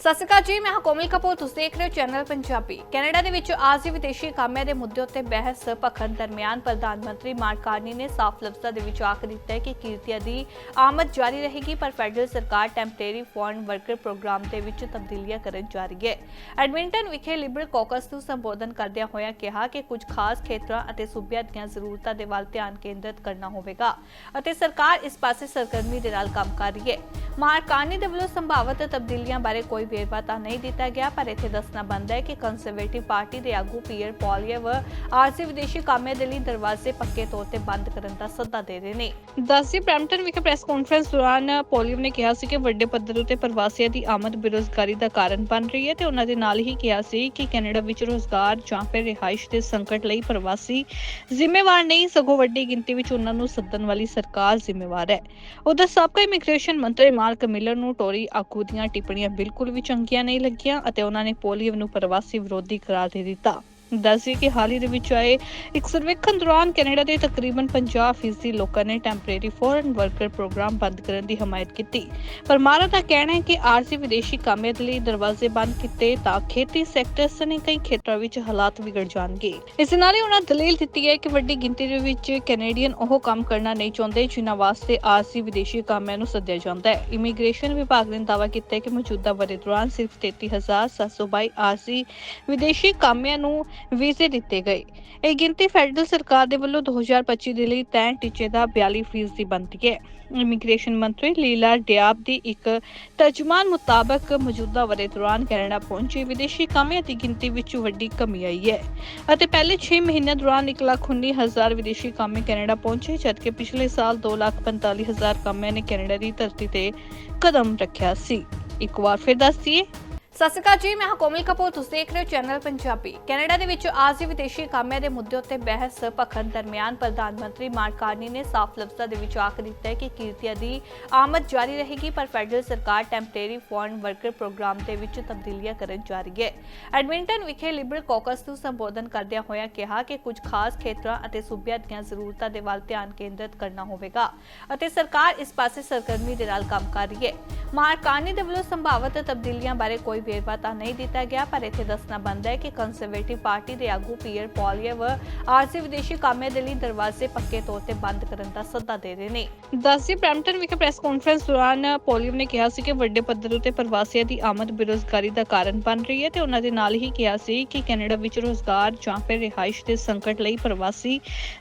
ਸਤਿ ਸ਼੍ਰੀ ਅਕਾਲ ਜੀ, ਮੈਂ ਹਾਂ ਕੋਮਲ ਕਪੂਰ, ਤੁਸੀਂ ਦੇਖ ਰਹੇ ਹੋ ਚੈਨਲ ਪੰਜਾਬੀ। ਕੈਨੇਡਾ ਦੇ ਵਿੱਚ ਆਰਜ਼ੀ ਵਿਦੇਸ਼ੀ ਕਾਮਿਆਂ ਦੇ ਮੁੱਦੇ ਉੱਤੇ ਬਹਿਸ ਭਖਣ ਦਰਮਿਆਨ ਪ੍ਰਧਾਨ ਮੰਤਰੀ ਮਾਰਕ ਕਾਰਨੀ ਨੇ ਸਾਫ਼ ਲਫ਼ਜ਼ਾਂ ਦੇ ਵਿੱਚ ਆਖ ਦਿੱਤਾ ਹੈ ਕਿ ਕਿਰਤੀਆਂ ਦੀ ਆਮਦ ਜਾਰੀ ਰਹੇਗੀ, ਪਰ ਫੈਡਰਲ ਸਰਕਾਰ ਟੈਂਪਰੇਰੀ ਫੋਰਨ ਵਰਕਰ ਪ੍ਰੋਗਰਾਮ ਦੇ ਵਿੱਚ ਤਬਦੀਲੀਆਂ ਕਰਨ ਜਾ ਰਹੀ ਹੈ। ਐਡਮਿੰਟਨ ਵਿਖੇ ਲਿਬਰਲ ਕਾਕਸ ਨੂੰ ਸੰਬੋਧਨ ਕਰਦਿਆਂ ਹੋਇਆਂ ਕਿਹਾ ਕਿ ਕੁਝ ਖਾਸ ਖੇਤਰਾਂ ਅਤੇ ਸੂਬਿਆਂ ਦੀਆਂ ਜ਼ਰੂਰਤਾਂ ਦੇ ਵੱਲ ਧਿਆਨ ਕੇਂਦਰਿਤ ਕਰਨਾ ਹੋਵੇਗਾ ਅਤੇ ਸਰਕਾਰ ਇਸ ਪਾਸੇ ਸਰਗਰਮੀ ਦੇ ਨਾਲ ਕੰਮ ਕਰ ਰਹੀ ਹੈ। ਮਾਰਕ ਕਾਰਨੀ ਦੇ ਵੱਲੋਂ ਸੰਭਾਵਤ ਤਬਦੀਲੀਆਂ ਬਾਰੇ ਕੋਈ ਵੇਰਵਾ ਤਾਂ ਨਹੀਂ ਦਿੱਤਾ ਗਿਆ, ਪਰ ਇੱਥੇ ਦੱਸਣਾ ਬਣਦਾ ਹੈ ਕਿ ਕੰਜ਼ਰਵੇਟਿਵ ਪਾਰਟੀ ਦੇ ਆਗੂ ਪੀਅਰ ਪੌਲੀਅਵ ਆਰਜ਼ੀ ਵਿਦੇਸ਼ੀ ਕਾਮਿਆਂ ਦੇ ਲਈ ਦਰਵਾਜ਼ੇ ਪੱਕੇ ਤੌਰ ਤੇ ਬੰਦ ਕਰਨ ਦਾ ਸੱਦਾ ਦੇ ਰਹੇ ਨੇ। ਦੱਸੀ ਬ੍ਰੈਂਪਟਨ ਵਿਖੇ ਪ੍ਰੈਸ ਕਾਨਫਰੰਸ ਦੌਰਾਨ ਪੌਲੀਅਵ ਨੇ ਕਿਹਾ ਸੀ ਕਿ ਵੱਡੇ ਪੱਧਰ ਉਤੇ ਪ੍ਰਵਾਸੀਆਂ ਦੀ ਆਮਦ ਬੇਰੋਜ਼ਗਾਰੀ ਦਾ ਕਾਰਨ ਬਣ ਰਹੀ ਹੈ ਤੇ ਉਹਨਾਂ ਦੇ ਨਾਲ ਹੀ ਕਿਹਾ ਸੀ ਕਿ ਕੈਨੇਡਾ ਵਿੱਚ ਰੋਜ਼ਗਾਰ ਜਾਂ ਫਿਰ ਰਿਹਾਇਸ਼ ਦੇ ਸੰਕਟ ਲਈ ਪ੍ਰਵਾਸੀ ਜ਼ਿੰਮੇਵਾਰ ਨਹੀਂ, ਸਗੋਂ ਵੱਡੀ ਗਿਣਤੀ ਵਿੱਚ ਉਹਨਾਂ ਨੂੰ ਸੱਦਣ ਵਾਲੀ ਸਰਕਾਰ ਜ਼ਿੰਮੇਵਾਰ ਹੈ। ਉਧਰ ਸਾਬਕਾ ਇਮੀਗ੍ਰੇਸ਼ਨ ਮੰਤਰੀ ਮਾਰਕ ਮਿਲਰ ਨੂੰ ਟੋਰੀ ਆਗੂ ਦੀਆਂ ਟਿੱਪਣੀਆਂ ਬਿਲਕੁਲ ਵੀ ਚੰਗੀਆਂ ਨਹੀਂ ਲੱਗੀਆਂ ਅਤੇ ਉਹਨਾਂ ਨੇ ਪੋਲੀਓ ਨੂੰ ਪ੍ਰਵਾਸੀ ਵਿਰੋਧੀ ਕਰਾਰ ਦੇ ਦਿੱਤਾ। ਦੱਸਦੀ ਕਿ ਹਾਲ ਹੀ ਦੇ ਵਿੱਚ ਆਏ ਇੱਕ ਸਰਵੇਖਣ ਦੌਰਾਨ ਕੈਨੇਡਾ ਦੇ ਤਕਰੀਬਨ 50% ਲੋਕਾਂ ਨੇ ਟੈਂਪਰੇਰੀ ਫੋਰਨ ਵਰਕਰ ਪ੍ਰੋਗਰਾਮ ਬੰਦ ਕਰਨ ਦੀ ਹਮਾਇਤ ਕੀਤੀ। ਪਰ ਮਾਰਾ ਦਾ ਕਹਿਣਾ ਹੈ ਕਿ ਆਰਜ਼ੀ ਵਿਦੇਸ਼ੀ ਕਾਮਿਆਂ ਲਈ ਦਰਵਾਜ਼ੇ ਬੰਦ ਕੀਤੇ ਤਾਂ ਖੇਤੀ ਸੈਕਟਰ ਸਣੇ ਕਈ ਖੇਤਰਾਂ ਵਿੱਚ ਹਾਲਾਤ ਵਿਗੜ ਜਾਣਗੇ। ਇਸ ਨਾਲ ਹੀ ਉਹਨਾਂ ਦਲੀਲ ਦਿੱਤੀ ਹੈ ਕਿ ਵੱਡੀ ਗਿਣਤੀ ਦੇ ਵਿੱਚ ਕੈਨੇਡੀਅਨ ਉਹ ਕੰਮ ਕਰਨਾ ਨਹੀਂ ਚਾਹੁੰਦੇ ਜਿਨ੍ਹਾਂ ਵਾਸਤੇ ਆਰਜ਼ੀ ਵਿਦੇਸ਼ੀ ਕਾਮਿਆਂ ਨੂੰ ਸੱਦਿਆ ਜਾਂਦਾ ਹੈ। ਇਮੀਗ੍ਰੇਸ਼ਨ ਵਿਭਾਗ ਨੇ ਦਾਅਵਾ ਕੀਤਾ ਹੈ ਕਿ ਮੌਜੂਦਾ ਵਰੇ ਦੌਰਾਨ ਸਿਰਫ 33722 ਆਰਜ਼ੀ ਵਿਦੇਸ਼ੀ ਕਾਮਿਆਂ ਨੂੰ ਵੀਜ਼ੇ ਦਿੱਤੇ ਗਏ। ਇਹ ਗਿਣਤੀ ਫੈਡਰਲ ਸਰਕਾਰ ਦੇ ਵੱਲੋਂ 2025 ਦੇ ਲਈ ਤੈਅ ਟੀਚੇ ਦਾ 42% ਦੀ ਬਣਦੀ ਹੈ। ਇਮੀਗ੍ਰੇਸ਼ਨ ਮੰਤਰੀ ਲੀਲਾ ਡਿਆਬ ਦੀ ਇੱਕ ਤਰਜਮਾਨ ਮੁਤਾਬਕ ਮੌਜੂਦਾ ਵਰੇ ਦੌਰਾਨ ਕੈਨੇਡਾ ਪਹੁੰਚੇ। ਵਿਦੇਸ਼ੀ ਕਾਮਿਆਂ ਦੀ ਗਿਣਤੀ ਵਿੱਚ ਵੱਡੀ ਕਮੀ ਆਈ ਹੈ ਅਤੇ ਪਹਿਲੇ 6 ਮਹੀਨਿਆਂ ਦੌਰਾਨ 1,19,000 ਵਿਦੇਸ਼ੀ ਕਾਮੇ ਕੈਨੇਡਾ ਪਹੁੰਚੇ ਜਦਕਿ ਪਿਛਲੇ ਸਾਲ 2,45,000 ਕਾਮਿਆਂ ਨੇ ਕੈਨੇਡਾ ਦੀ ਧਰਤੀ ਤੇ ਕਦਮ ਰੱਖਿਆ ਸੀ। ਇੱਕ ਵਾਰ ਫਿਰ ਦੱਸ ਸਤਿ ਸ਼੍ਰੀ ਅਕਾਲ ਜੀ, ਮੈਂ ਹਾਂ ਕੋਮਲ ਕਪੂਰ, ਤੁਸੀਂ ਦੇਖ ਰਹੇ ਹੋ ਚੈਨਲ ਪੰਜਾਬੀ। ਕੈਨੇਡਾ ਦੇ ਵਿੱਚ ਆਰਜ਼ੀ ਵਿਦੇਸ਼ੀ ਕਾਮਿਆਂ ਦੇ ਮੁੱਦੇ ਉੱਤੇ ਬਹਿਸ ਭਖਣ ਦਰਮਿਆਨ ਪ੍ਰਧਾਨ ਮੰਤਰੀ ਮਾਰਕ ਕਾਰਨੀ ਨੇ ਸਾਫ਼ ਲਫ਼ਜ਼ਾਂ ਦੇ ਵਿੱਚ ਆਖ ਦਿੱਤਾ ਹੈ ਕਿ ਕਿਰਤੀਆਂ ਦੀ ਆਮਦ ਜਾਰੀ ਰਹੇਗੀ, ਪਰ ਫੈਡਰਲ ਸਰਕਾਰ ਟੈਂਪਰੇਰੀ ਫੋਰਨ ਵਰਕਰ ਪ੍ਰੋਗਰਾਮ ਦੇ ਵਿੱਚ ਤਬਦੀਲੀਆਂ ਕਰਨ ਜਾ ਰਹੀ ਹੈ। ਐਡਮਿੰਟਨ ਵਿਖੇ ਲਿਬਰਲ ਕਾਕਸ ਨੂੰ ਸੰਬੋਧਨ ਕਰਦਿਆਂ ਹੋਇਆਂ ਕਿਹਾ ਕਿ ਕੁਝ ਖਾਸ ਖੇਤਰਾਂ ਅਤੇ ਸੂਬਿਆਂ ਦੀਆਂ ਜ਼ਰੂਰਤਾਂ ਦੇ ਵੱਲ ਧਿਆਨ ਕੇਂਦਰਿਤ ਕਰਨਾ ਹੋਵੇਗਾ ਅਤੇ ਸਰਕਾਰ ਇਸ ਪਾਸੇ ਸਰਗਰਮੀ ਦੇ ਨਾਲ ਕੰਮ ਕਰ ਰਹੀ ਹੈ। ਮਾਰਕ ਕਾਰਨੀ ਦੇ ਵੱਲੋਂ ਸੰਭਾਵਤ ਤਬਦੀਲੀਆਂ ਬਾਰੇ ਕੋਈ ਵੇਰਵਾ ਤਾਂ ਨਹੀਂ ਦਿੱਤਾ ਗਿਆ, ਪਰ ਇੱਥੇ ਦੱਸਣਾ ਬਣਦਾ ਹੈ ਕਿ ਕੰਜ਼ਰਵੇਟਿਵ ਪਾਰਟੀ ਦੇ ਆਗੂ ਪੀਅਰ ਪੌਲੀਅਵ ਆਰਜ਼ੀ ਵਿਦੇਸ਼ੀ ਕਾਮਿਆਂ ਦੇ ਲਈ ਦਰਵਾਜ਼ੇ ਪੱਕੇ ਤੌਰ ਤੇ ਬੰਦ ਕਰਨ ਦਾ ਸੱਦਾ ਦੇ ਰਹੇ ਨੇ। ਦੱਸੀ ਬ੍ਰੈਂਪਟਨ ਵਿਖੇ ਪ੍ਰੈਸ ਕਾਨਫਰੰਸ ਦੌਰਾਨ ਪੌਲੀਅਵ ਨੇ ਕਿਹਾ ਸੀ ਕਿ ਵੱਡੇ ਪੱਧਰ ਉਤੇ ਪ੍ਰਵਾਸੀਆਂ ਦੀ ਆਮਦ ਬੇਰੋਜ਼ਗਾਰੀ ਦਾ ਕਾਰਨ ਬਣ ਰਹੀ ਹੈ ਤੇ ਉਹਨਾਂ ਦੇ ਨਾਲ ਹੀ ਕਿਹਾ ਸੀ ਕਿ ਕੈਨੇਡਾ ਵਿੱਚ ਰੋਜ਼ਗਾਰ ਜਾਂ ਫਿਰ ਰਿਹਾਇਸ਼ ਦੇ ਸੰਕਟ ਲਈ ਪ੍ਰਵਾਸੀ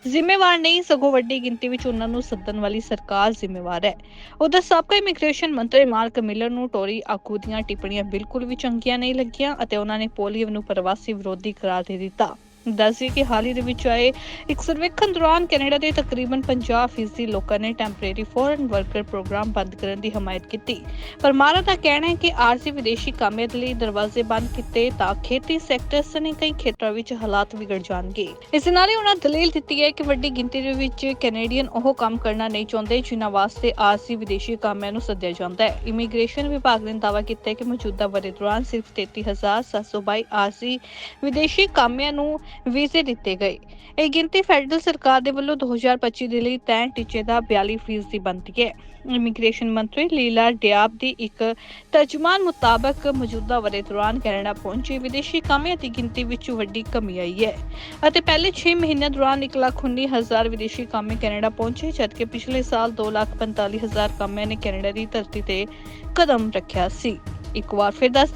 ਜ਼ਿੰਮੇਵਾਰ ਨਹੀਂ, ਸਗੋਂ ਵੱਡੀ ਗਿਣਤੀ ਵਿੱਚ ਉਹਨਾਂ ਨੂੰ ਸੱਦਣ ਵਾਲੀ ਸਰਕਾਰ ਜ਼ਿੰਮੇਵਾਰ ਹੈ। ਉਧਰ ਸਾਬਕਾ ਇਮੀਗ੍ਰੇਸ਼ਨ ਮੰਤਰੀ ਮਾਰਕ ਮਿਲਰ ਨੂੰ ਟੋਰੀ ਆਗੂ ਦੀਆਂ ਟਿੱਪਣੀਆਂ ਬਿਲਕੁਲ ਵੀ ਚੰਗੀਆਂ ਨਹੀਂ ਲੱਗੀਆਂ ਅਤੇ ਉਹਨਾਂ ਨੇ ਪੋਲੀਓ ਨੂੰ ਪ੍ਰਵਾਸੀ ਵਿਰੋਧੀ ਕਰਾਰ ਦੇ ਦਿੱਤਾ। ਦੱਸੀ ਕਿ ਹਾਲ ਹੀ ਦੇ ਵਿੱਚ ਆਏ ਇੱਕ ਸਰਵੇਖਣ ਦੌਰਾਨ ਕੈਨੇਡਾ ਦੇ ਤਕਰੀਬਨ 50% ਲੋਕਾਂ ਨੇ ਟੈਂਪਰੇਰੀ ਫੋਰਨ ਵਰਕਰ ਪ੍ਰੋਗਰਾਮ ਬੰਦ ਕਰਨ ਦੀ ਹਮਾਇਤ ਕੀਤੀ। ਪਰ ਮਾਰਾ ਦਾ ਕਹਿਣਾ ਹੈ ਕਿ ਆਰਜ਼ੀ ਵਿਦੇਸ਼ੀ ਕਾਮਿਆਂ ਲਈ ਦਰਵਾਜ਼ੇ ਬੰਦ ਕੀਤੇ ਤਾਂ ਖੇਤੀ ਸੈਕਟਰ ਸਣੇ ਕਈ ਖੇਤਰਾਂ ਵਿੱਚ ਹਾਲਾਤ ਵਿਗੜ ਜਾਣਗੇ। ਇਸ ਨਾਲ ਹੀ ਉਹਨਾਂ ਦਲੀਲ ਦਿੱਤੀ ਹੈ ਕਿ ਵੱਡੀ ਗਿਣਤੀ ਦੇ ਵਿੱਚ ਕੈਨੇਡੀਅਨ ਉਹ ਕੰਮ ਕਰਨਾ ਨਹੀਂ ਚਾਹੁੰਦੇ ਜਿਨ੍ਹਾਂ ਵਾਸਤੇ ਆਰਜ਼ੀ ਵਿਦੇਸ਼ੀ ਕਾਮਿਆਂ ਨੂੰ ਸੱਦਿਆ ਜਾਂਦਾ ਹੈ। ਇਮੀਗ੍ਰੇਸ਼ਨ ਵਿਭਾਗ ਨੇ ਦਾਅਵਾ ਕੀਤਾ ਹੈ ਕਿ ਮੌਜੂਦਾ ਵਰੇ ਦੌਰਾਨ ਸਿਰਫ 33722 ਆਰਜ਼ੀ ਵਿਦੇਸ਼ੀ ਕਾਮਿਆਂ ਨੂੰ ਵੀਜ਼ੇ ਦਿੱਤੇ ਗਏ। ਇਹ ਗਿਣਤੀ ਫੈਡਰਲ ਸਰਕਾਰ ਦੇ ਵੱਲੋਂ 2025 ਦੇ ਲਈ ਤੈਅ ਟੀਚੇ ਦਾ 42% ਦੀ ਬਣਦੀ ਹੈ। ਇਮੀਗ੍ਰੇਸ਼ਨ ਮੰਤਰੀ ਲੀਲਾ ਡਿਆਬ ਦੀ ਇੱਕ ਤਰਜਮਾਨ ਮੁਤਾਬਕ ਮੌਜੂਦਾ ਵਰੇ ਦੌਰਾਨ ਕੈਨੇਡਾ ਪਹੁੰਚੇ ਵਿਦੇਸ਼ੀ ਕਾਮਿਆਂ ਦੀ ਗਿਣਤੀ ਵਿੱਚ ਵੱਡੀ ਕਮੀ ਆਈ ਹੈ ਅਤੇ ਪਹਿਲੇ 6 ਮਹੀਨਿਆਂ ਦੌਰਾਨ 1,19,000 ਵਿਦੇਸ਼ੀ ਕਾਮੇ ਕੈਨੇਡਾ ਪਹੁੰਚੇ ਜਦਕਿ ਪਿਛਲੇ ਸਾਲ 2,45,000 ਕਾਮਿਆਂ ਨੇ ਕੈਨੇਡਾ ਦੀ ਧਰਤੀ ਤੇ ਕਦਮ ਰੱਖਿਆ ਸੀ। ਇੱਕ ਵਾਰ ਫਿਰ ਦੱਸ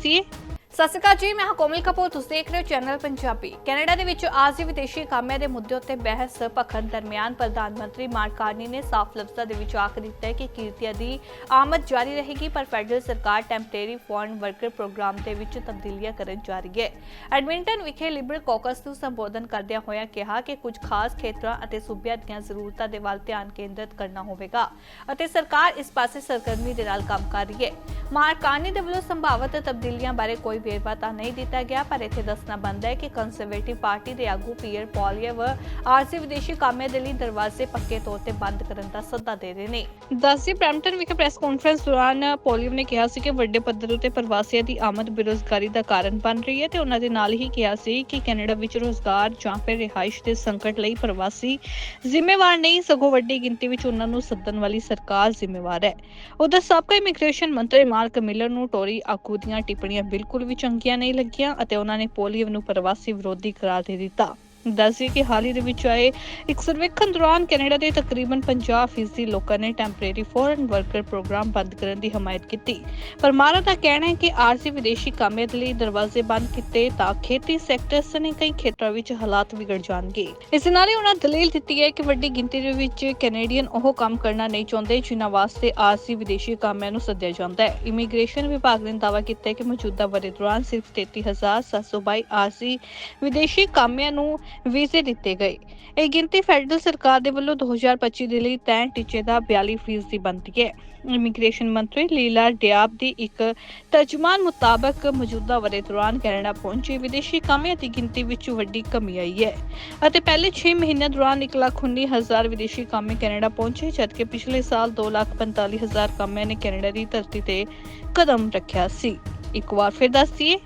ਸਤਿ ਸ਼੍ਰੀ ਅਕਾਲ ਜੀ, ਮੈਂ ਹਾਂ ਕੋਮਲ ਕਪੂਰ, ਤੁਸੀਂ ਦੇਖ ਰਹੇ ਹੋ ਚੈਨਲ ਪੰਜਾਬੀ। ਕੈਨੇਡਾ ਦੇ ਵਿੱਚ ਆਰਜ਼ੀ ਵਿਦੇਸ਼ੀ ਕਾਮਿਆਂ ਦੇ ਮੁੱਦੇ ਉੱਤੇ ਬਹਿਸ ਭਖਣ ਦਰਮਿਆਨ ਪ੍ਰਧਾਨ ਮੰਤਰੀ ਮਾਰਕ ਕਾਰਨੀ ਨੇ ਸਾਫ਼ ਲਫ਼ਜ਼ਾਂ ਦੇ ਵਿੱਚ ਆਖ ਦਿੱਤਾ ਹੈ ਕਿ ਕਿਰਤੀਆਂ ਦੀ ਆਮਦ ਜਾਰੀ ਰਹੇਗੀ, ਪਰ ਫੈਡਰਲ ਸਰਕਾਰ ਟੈਂਪਰੇਰੀ ਫੋਰਨ ਵਰਕਰ ਪ੍ਰੋਗਰਾਮ ਦੇ ਵਿੱਚ ਤਬਦੀਲੀਆਂ ਕਰਨ ਜਾ ਰਹੀ ਹੈ। ਐਡਮਿੰਟਨ ਵਿਖੇ ਲਿਬਰਲ ਕਾਕਸ ਨੂੰ ਸੰਬੋਧਨ ਕਰਦਿਆਂ ਹੋਇਆਂ ਕਿਹਾ ਕਿ ਕੁਝ ਖਾਸ ਖੇਤਰਾਂ ਅਤੇ ਸੂਬਿਆਂ ਦੀਆਂ ਜ਼ਰੂਰਤਾਂ ਦੇ ਵੱਲ ਧਿਆਨ ਕੇਂਦਰਿਤ ਕਰਨਾ ਹੋਵੇਗਾ ਅਤੇ ਸਰਕਾਰ ਇਸ ਪਾਸੇ ਸਰਗਰਮੀ ਦੇ ਨਾਲ ਕੰਮ ਕਰ ਰਹੀ ਹੈ। ਮਾਰਕ ਕਾਰਨੀ ਦੇ ਵੱਲੋਂ ਸੰਭਾਵਤ ਤਬਦੀਲੀਆਂ ਬਾਰੇ ਕੋਈ ਵੇਰਵਾ ਤਾਂ ਨਹੀਂ ਦਿੱਤਾ ਗਿਆ, ਪਰ ਇੱਥੇ ਦੱਸਣਾ ਬਣਦਾ ਹੈ ਕਿ ਕੰਜ਼ਰਵੇਟਿਵ ਪਾਰਟੀ ਦੇ ਆਗੂ ਪੀਅਰ ਪੌਲੀਅਵ ਆਰਜ਼ੀ ਵਿਦੇਸ਼ੀ ਕਾਮਿਆਂ ਦੇ ਲਈ ਦਰਵਾਜ਼ੇ ਪੱਕੇ ਤੌਰ ਤੇ ਬੰਦ ਕਰਨ ਦਾ ਸੱਦਾ ਦੇ ਰਹੇ ਨੇ। ਦੱਸੀ ਬ੍ਰੈਂਪਟਨ ਵਿਖੇ ਪ੍ਰੈਸ ਕਾਨਫਰੰਸ ਦੌਰਾਨ ਪੌਲੀਅਵ ਨੇ ਕਿਹਾ ਸੀ ਕਿ ਵੱਡੇ ਪੱਧਰ ਉਤੇ ਪ੍ਰਵਾਸੀਆਂ ਦੀ ਆਮਦ ਬੇਰੋਜ਼ਗਾਰੀ ਦਾ ਕਾਰਨ ਬਣ ਰਹੀ ਹੈ ਤੇ ਉਹਨਾਂ ਦੇ ਨਾਲ ਹੀ ਕਿਹਾ ਸੀ ਕਿ ਕੈਨੇਡਾ ਵਿੱਚ ਰੋਜ਼ਗਾਰ ਜਾਂ ਫਿਰ ਰਿਹਾਇਸ਼ ਦੇ ਸੰਕਟ ਲਈ ਪ੍ਰਵਾਸੀ ਜ਼ਿੰਮੇਵਾਰ ਨਹੀਂ, ਸਗੋਂ ਵੱਡੀ ਗਿਣਤੀ ਵਿੱਚ ਉਹਨਾਂ ਨੂੰ ਸੱਦਣ ਵਾਲੀ ਸਰਕਾਰ ਜ਼ਿੰਮੇਵਾਰ ਹੈ। ਉਧਰ ਸਾਬਕਾ ਇਮੀਗ੍ਰੇਸ਼ਨ ਮੰਤਰੀ ਮਾਰਕ ਮਿਲਰ ਨੂੰ ਟੋਰੀ ਆਗੂ ਦੀਆਂ ਟਿੱਪਣੀਆਂ ਬਿਲਕੁਲ ਵੀ ਚੰਗੀਆਂ ਨਹੀਂ ਲੱਗੀਆਂ ਅਤੇ ਉਹਨਾਂ ਨੇ ਪੋਲੀਓ ਨੂੰ ਪ੍ਰਵਾਸੀ ਵਿਰੋਧੀ ਕਰਾਰ ਦੇ ਦਿੱਤਾ। ਦੱਸਦੀ ਕਿ ਹਾਲ ਹੀ ਦੇ ਵਿੱਚ ਆਏ ਇੱਕ ਸਰਵੇਖਣ ਦੌਰਾਨ ਕੈਨੇਡਾ ਦੇ ਤਕਰੀਬਨ 50% ਲੋਕਾਂ ਨੇ ਟੈਂਪਰੇਰੀ ਫੋਰਨ ਵਰਕਰ ਪ੍ਰੋਗਰਾਮ ਬੰਦ ਕਰਨ ਦੀ ਹਮਾਇਤ ਕੀਤੀ। ਪਰ ਮਾਰਾ ਦਾ ਕਹਿਣਾ ਹੈ ਕਿ ਆਰਸੀ ਵਿਦੇਸ਼ੀ ਕਾਮਿਆਂ ਦੇ ਲਈ ਦਰਵਾਜ਼ੇ ਬੰਦ ਕੀਤੇ ਤਾਂ ਖੇਤੀ ਸੈਕਟਰ ਸਣੇ ਕਈ ਖੇਤਰਾਂ ਵਿੱਚ ਹਾਲਾਤ ਵਿਗੜ ਜਾਣਗੇ। ਇਸ ਨਾਲ ਹੀ ਉਹਨਾਂ ਦਲੀਲ ਦਿੱਤੀ ਹੈ ਕਿ ਵੱਡੀ ਗਿਣਤੀ ਦੇ ਵਿੱਚ ਕੈਨੇਡੀਅਨ ਉਹ ਕੰਮ ਕਰਨਾ ਨਹੀਂ ਚਾਹੁੰਦੇ ਜਿਨ੍ਹਾਂ ਵਾਸਤੇ ਆਰਜੀ ਵਿਦੇਸ਼ੀ ਕਾਮਿਆਂ ਨੂੰ ਸੱਦਿਆ ਜਾਂਦਾ ਹੈ। ਇਮੀਗ੍ਰੇਸ਼ਨ ਵਿਭਾਗ ਨੇ ਦਾਅਵਾ ਕੀਤਾ ਹੈ ਕਿ ਮੌਜੂਦਾ ਵਰ੍ਹੇ ਦੌਰਾਨ ਸਿਰਫ 33722 ਆਰਸੀ ਵਿਦੇਸ਼ੀ ਕਾਮਿਆਂ ਨੂੰ ਵੀਜ਼ੇ ਦਿੱਤੇ ਗਏ। ਇਹ ਗਿਣਤੀ ਫੈਡਰਲ ਸਰਕਾਰ ਦੇ ਵੱਲੋਂ 2025 ਦੇ ਲਈ ਤੈਅ ਟੀਚੇ ਦਾ 42% ਦੀ ਬਣਦੀ ਹੈ। ਇਮੀਗ੍ਰੇਸ਼ਨ ਮੰਤਰੀ ਲੀਲਾ ਡਿਆਬ ਦੀ ਇੱਕ ਤਰਜਮਾਨ ਮੁਤਾਬਕ ਮੌਜੂਦਾ ਵਰ੍ਹੇ ਦੌਰਾਨ ਕੈਨੇਡਾ ਪਹੁੰਚੇ। ਵਿਦੇਸ਼ੀ ਕਾਮਿਆਂ ਦੀ ਗਿਣਤੀ ਵਿੱਚ ਵੱਡੀ ਕਮੀ ਆਈ ਹੈ ਅਤੇ ਪਹਿਲੇ 6 ਮਹੀਨਿਆਂ ਦੌਰਾਨ 1,19,000 ਵਿਦੇਸ਼ੀ ਕਾਮੇ ਕੈਨੇਡਾ ਪਹੁੰਚੇ ਜਦਕਿ ਪਿਛਲੇ ਸਾਲ 2,45,000 ਕਾਮਿਆਂ ਨੇ ਕੈਨੇਡਾ ਦੀ ਧਰਤੀ ਤੇ ਕਦਮ ਰੱਖਿਆ ਸੀ। ਇੱਕ ਵਾਰ ਫਿਰ ਦੱਸੀਏ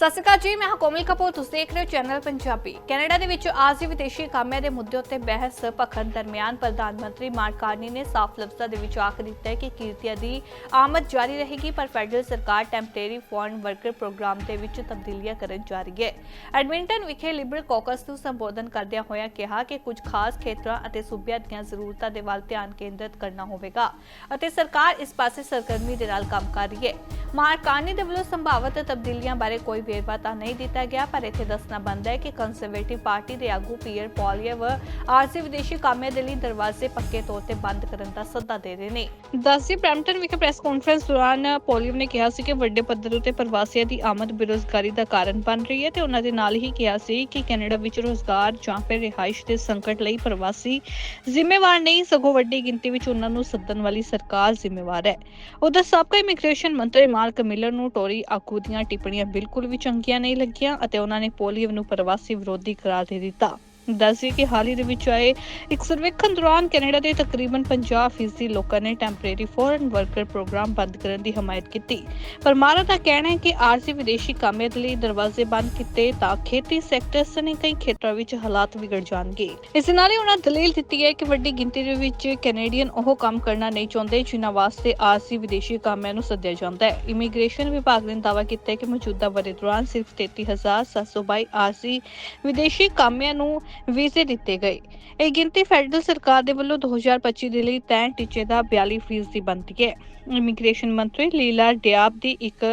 ਸਤਿ ਸ਼੍ਰੀ ਅਕਾਲ ਜੀ, ਮੈਂ ਹਾਂ ਕੋਮਲ ਕਪੂਰ, ਤੁਸੀਂ ਦੇਖ ਰਹੇ ਹੋ ਚੈਨਲ ਪੰਜਾਬੀ। ਕੈਨੇਡਾ ਦੇ ਵਿੱਚ ਆਜ਼ੀ ਵਿਦੇਸ਼ੀ ਕਾਮਿਆਂ ਦੇ ਮੁੱਦੇ ਉੱਤੇ ਬਹਿਸ ਭਖਣ ਦਰਮਿਆਨ ਪ੍ਰਧਾਨ ਮੰਤਰੀ ਮਾਰਕ ਕਾਰਨੀ ਨੇ ਸਾਫ਼ ਲਫ਼ਜ਼ਾਂ ਦੇ ਵਿੱਚ ਆਖ ਦਿੱਤਾ ਹੈ ਕਿ ਕਿਰਤੀਆਂ ਦੀ ਆਮਦ ਜਾਰੀ ਰਹੇਗੀ, ਪਰ ਫੈਡਰਲ ਸਰਕਾਰ ਟੈਂਪਰੇਰੀ ਫੋਰਨ ਵਰਕਰ ਪ੍ਰੋਗਰਾਮ ਦੇ ਵਿੱਚ ਤਬਦੀਲੀਆਂ ਕਰਨ ਜਾ ਰਹੀ ਹੈ। ਐਡਮਿੰਟਨ ਵਿਖੇ ਲਿਬਰਲ ਕਾਕਸ ਨੂੰ ਸੰਬੋਧਨ ਕਰਦਿਆਂ ਹੋਇਆਂ ਕਿਹਾ ਕਿ ਕੁਝ ਖਾਸ ਖੇਤਰਾਂ ਅਤੇ ਸੂਬਿਆਂ ਦੀਆਂ ਜ਼ਰੂਰਤਾਂ ਦੇ ਵੱਲ ਧਿਆਨ ਕੇਂਦਰਿਤ ਕਰਨਾ ਹੋਵੇਗਾ ਅਤੇ ਸਰਕਾਰ ਇਸ ਪਾਸੇ ਸਰਗਰਮੀ ਦੇ ਨਾਲ ਕੰਮ ਕਰ ਰਹੀ ਹੈ। ਮਾਰਕ ਕਾਰਨੀ ਦੇ ਵੱਲੋਂ ਸੰਭਾਵਤ ਤਬਦੀਲੀਆਂ ਬਾਰੇ ਕੋਈ ਵੇਰਵਾ ਤਾਂ ਨਹੀਂ ਦਿੱਤਾ ਗਿਆ, ਪਰ ਇੱਥੇ ਦੱਸਣਾ ਬਣਦਾ ਹੈ ਕਿ ਕੰਜ਼ਰਵੇਟਿਵ ਪਾਰਟੀ ਦੇ ਆਗੂ ਪੀਅਰ ਪੌਲੀਅਵ ਆਰਸੀ ਵਿਦੇਸ਼ੀ ਕਾਮਿਆਂ ਦੇ ਲਈ ਦਰਵਾਜ਼ੇ ਪੱਕੇ ਤੌਰ ਤੇ ਬੰਦ ਕਰਨ ਦਾ ਸੱਦਾ ਦੇ ਰਹੇ ਨੇ। ਦੱਸੀ ਬ੍ਰੈਂਪਟਨ ਵਿਖੇ ਪ੍ਰੈਸ ਕਾਨਫਰੰਸ ਦੌਰਾਨ ਪੌਲੀਅਵ ਨੇ ਕਿਹਾ ਸੀ ਕਿ ਵੱਡੇ ਪੱਧਰ ਉਤੇ ਪ੍ਰਵਾਸੀਆਂ ਦੀ ਆਮਦ ਬੇਰੋਜ਼ਗਾਰੀ ਦਾ ਕਾਰਨ ਬਣ ਰਹੀ ਹੈ ਤੇ ਉਹਨਾਂ ਦੇ ਨਾਲ ਹੀ ਕਿਹਾ ਸੀ ਕਿ ਕੈਨੇਡਾ ਵਿੱਚ ਰੋਜ਼ਗਾਰ ਜਾਂ ਫਿਰ ਰਿਹਾਇਸ਼ ਦੇ ਸੰਕਟ ਲਈ ਪ੍ਰਵਾਸੀ ਜ਼ਿੰਮੇਵਾਰ ਨਹੀਂ, ਸਗੋਂ ਵੱਡੀ ਗਿਣਤੀ ਵਿੱਚ ਉਹਨਾਂ ਨੂੰ ਸੱਦਣ ਵਾਲੀ ਸਰਕਾਰ ਜ਼ਿੰਮੇਵਾਰ ਹੈ। ਉਧਰ ਸਾਬਕਾ ਇਮੀਗ੍ਰੇਸ਼ਨ ਮੰਤਰੀ ਮਾਰਕ ਮਿਲਰ ਨੂੰ ਟੋਰੀ ਆਗੂ ਦੀਆਂ ਟਿੱਪਣੀਆਂ ਬਿਲਕੁਲ ਵੀ ਚੰਗੀਆਂ ਨਹੀਂ ਲੱਗੀਆਂ ਅਤੇ ਉਹਨਾਂ ਨੇ ਪੋਲੀਓ ਨੂੰ ਪ੍ਰਵਾਸੀ ਵਿਰੋਧੀ ਕਰਾਰ ਦੇ ਦਿੱਤਾ। ਦੱਸੀ ਕਿ ਹਾਲ ਹੀ ਦੇ ਵਿੱਚ ਆਏ ਇੱਕ ਸਰਵੇਖਣ ਦੌਰਾਨ ਕੈਨੇਡਾ ਦੇ ਤਕਰੀਬਨ 50% ਲੋਕਾਂ ਨੇ ਟੈਂਪਰੇਰੀ ਫੋਰਨ ਵਰਕਰ ਪ੍ਰੋਗਰਾਮ ਬੰਦ ਕਰਨ ਦੀ ਹਮਾਇਤ ਕੀਤੀ। ਪਰ ਮਾਰਾ ਦਾ ਕਹਿਣਾ ਹੈ ਕਿ ਆਰਸੀ ਵਿਦੇਸ਼ੀ ਕਾਮਿਆਂ ਲਈ ਦਰਵਾਜ਼ੇ ਬੰਦ ਕੀਤੇ ਤਾਂ ਖੇਤੀ ਸੈਕਟਰ ਸਣੇ ਕਈ ਖੇਤਰਾਂ ਵਿੱਚ ਹਾਲਾਤ ਵਿਗੜ ਜਾਣਗੇ। ਇਸ ਨਾਲ ਹੀ ਉਹਨਾਂ ਦਲੀਲ ਦਿੱਤੀ ਹੈ ਕਿ ਵੱਡੀ ਗਿਣਤੀ ਦੇ ਵਿੱਚ ਕੈਨੇਡੀਅਨ ਉਹ ਕੰਮ ਕਰਨਾ ਨਹੀਂ ਚਾਹੁੰਦੇ ਜਿਨ੍ਹਾਂ ਵਾਸਤੇ ਆਰਸੀ ਵਿਦੇਸ਼ੀ ਕਾਮਿਆਂ ਨੂੰ ਸੱਦਿਆ ਜਾਂਦਾ ਹੈ। ਇਮੀਗ੍ਰੇਸ਼ਨ ਵਿਭਾਗ ਨੇ ਦਾਅਵਾ ਕੀਤਾ ਹੈ ਕਿ ਮੌਜੂਦਾ ਵਰ੍ਹੇ ਦੌਰਾਨ ਸਿਰਫ 33722 ਆਰਸੀ ਵਿਦੇਸ਼ੀ ਕਾਮਿਆਂ ਨੂੰ ਵੀਜ਼ੇ ਦਿੱਤੇ ਗਏ। ਇਹ ਗਿਣਤੀ ਫੈਡਰਲ ਸਰਕਾਰ ਦੇ ਵੱਲੋਂ 2025 ਦੇ ਲਈ ਤੈਅ ਟੀਚੇ ਦਾ 42% ਦੀ ਬਣਦੀ ਹੈ। ਇਮੀਗ੍ਰੇਸ਼ਨ ਮੰਤਰੀ ਲੀਲਾ ਡਿਆਬ ਦੀ ਇੱਕ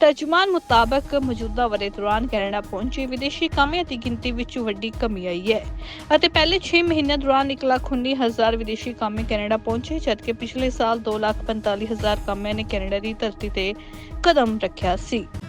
ਤਰਜਮਾਨ ਮੁਤਾਬਕ ਮੌਜੂਦਾ ਵਰ੍ਹੇ ਦੌਰਾਨ ਕੈਨੇਡਾ ਪਹੁੰਚੇ ਵਿਦੇਸ਼ੀ ਕਾਮਿਆਂ ਦੀ ਗਿਣਤੀ ਵਿੱਚ ਵੱਡੀ ਕਮੀ ਆਈ ਹੈ ਅਤੇ ਪਹਿਲੇ 6 ਮਹੀਨਿਆਂ ਦੌਰਾਨ 1,19,000 ਵਿਦੇਸ਼ੀ ਕਾਮੇ ਕੈਨੇਡਾ ਪਹੁੰਚੇ ਜਦਕਿ ਪਿਛਲੇ ਸਾਲ 2,45,000 ਕਾਮਿਆਂ ਨੇ ਕੈਨੇਡਾ ਦੀ ਧਰਤੀ ਤੇ ਕਦਮ ਰੱਖਿਆ ਸੀ।